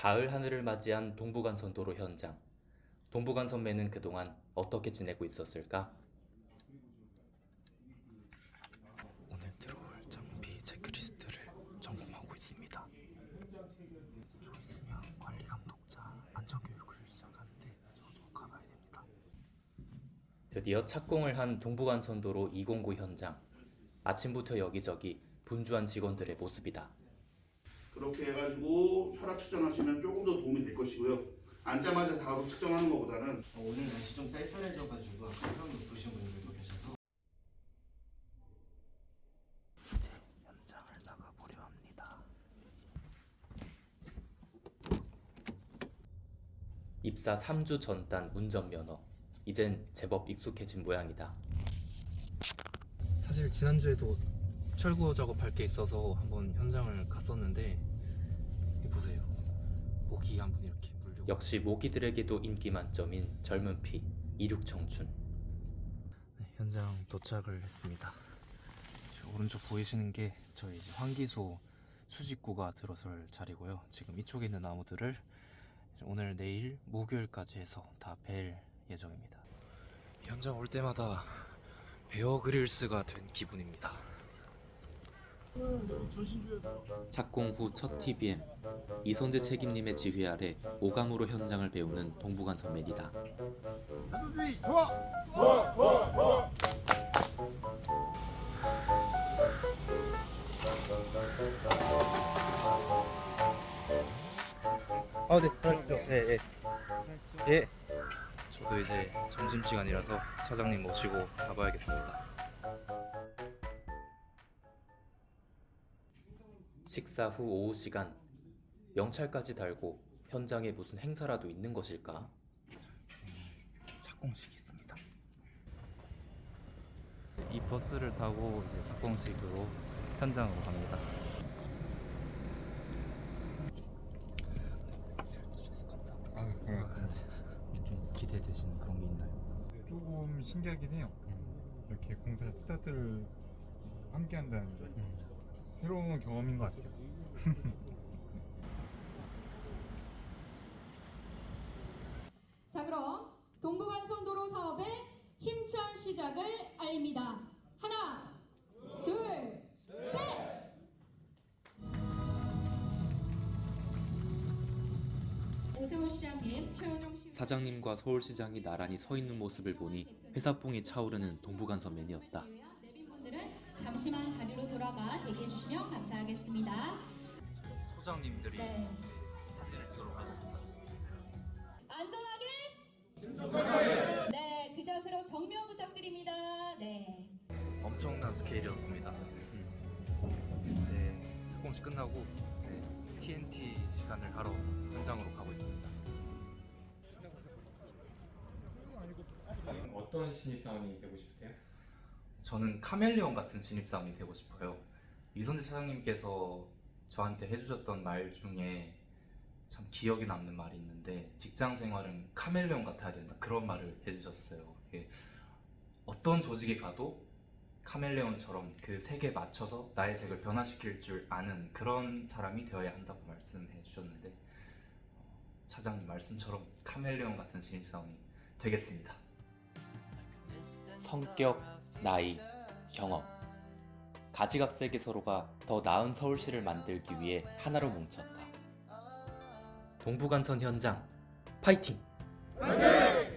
가을 하늘을 맞이한 동부간선도로 현장. 동부간선매는 그동안 어떻게 지내고 있었을까? 오늘 들어올 장비 체크리스트를 점검하고 있습니다. 좀 있으면 관리 감독자 안전 교육을 시작하는데 저도 가봐야 됩니다. 드디어 착공을 한 동부간 선도로 209 현장. 아침부터 여기저기 분주한 직원들의 모습이다. 그렇게 해가지고 혈압 측정하시면 조금 더 도움이 될 것이고요. 앉자마자 바로 측정하는 것보다는 어, 오늘 날씨 좀 쌀쌀해져가지고 아까 혈압 높으신 분들도 계셔서 이제 현장을 나가보려 합니다. 입사 3주 전단 운전면허. 이젠 제법 익숙해진 모양이다. 사실 지난주에도 철거 작업할 게 있어서 한번 현장을 갔었는데 이 보세요. 모기 한 분 이렇게 물려고. 역시 모기들에게도 인기 만점인 젊은 피, 이륙 청춘. 네, 현장 도착을 했습니다. 저 오른쪽 보이시는 게 저희 환기소 수직구가 들어설 자리고요. 지금 이쪽에 있는 나무들을 오늘 내일 목요일까지 해서 다 벨 예정입니다. 현장 올 때마다 베어 그릴스가 된 기분입니다 착공 후 첫 TBM. 이선재 책임님의 지휘 아래 오감으로 현장을 배우는 동부간 선맨이다. 아, 네, 들어가십시오. 예, 예. 예. 저도 이제 점심시간이라서 차장님 모시고 가봐야겠습니다. 식사 후 오후 시간. 명찰까지 달고 현장에 무슨 행사라도 있는 것일까? 착공식이 있습니다. 이 버스를 타고 이제 착공식으로 현장으로 갑니다. 아, 고맙습니다. 좀 기대되시는 그런 게 있나요? 조금 신기하긴 해요. 이렇게 공사 스타트를 함께 한다는 게 새로운 경험인 것 같아요. 자 그럼 동부간선도로 사업의 힘찬 시작을 알립니다. 하나, 둘, 셋. 사장님과 서울시장이 나란히 서 있는 모습을 보니 회사뽕이 차오르는 동부간 선 맨이었다. 잠시만 자리로 돌아가 대기해 주시면 감사하겠습니다. 소장님들이 네. 사진을 찍으러 갔습니다. 안전하게. 네, 그 자세로 정면 부탁드립니다. 네. 엄청난 스케일이었습니다. 이제 착공식 끝나고 이제 TNT 시간을 하러 현장으로 가고 있습니다. 어떤 신입사원이 되고 싶으세요? 저는 카멜레온 같은 신입사원이 되고 싶어요. 이선재 차장님께서 저한테 해주셨던 말 중에 참 기억에 남는 말이 있는데 직장 생활은 카멜레온 같아야 된다 그런 말을 해주셨어요. 이게 어떤 조직에 가도 카멜레온처럼 그 색에 맞춰서 나의 색을 변화시킬 줄 아는 그런 사람이 되어야 한다고 말씀해 주셨는데 어, 차장님 말씀처럼 카멜레온 같은 신입사원이 되겠습니다. 성격, 나이, 경험. 가지각색의 서로가 더 나은 서울시를 만들기 위해 하나로 뭉쳤다. 동부간선 현장, 파이팅! 화이팅!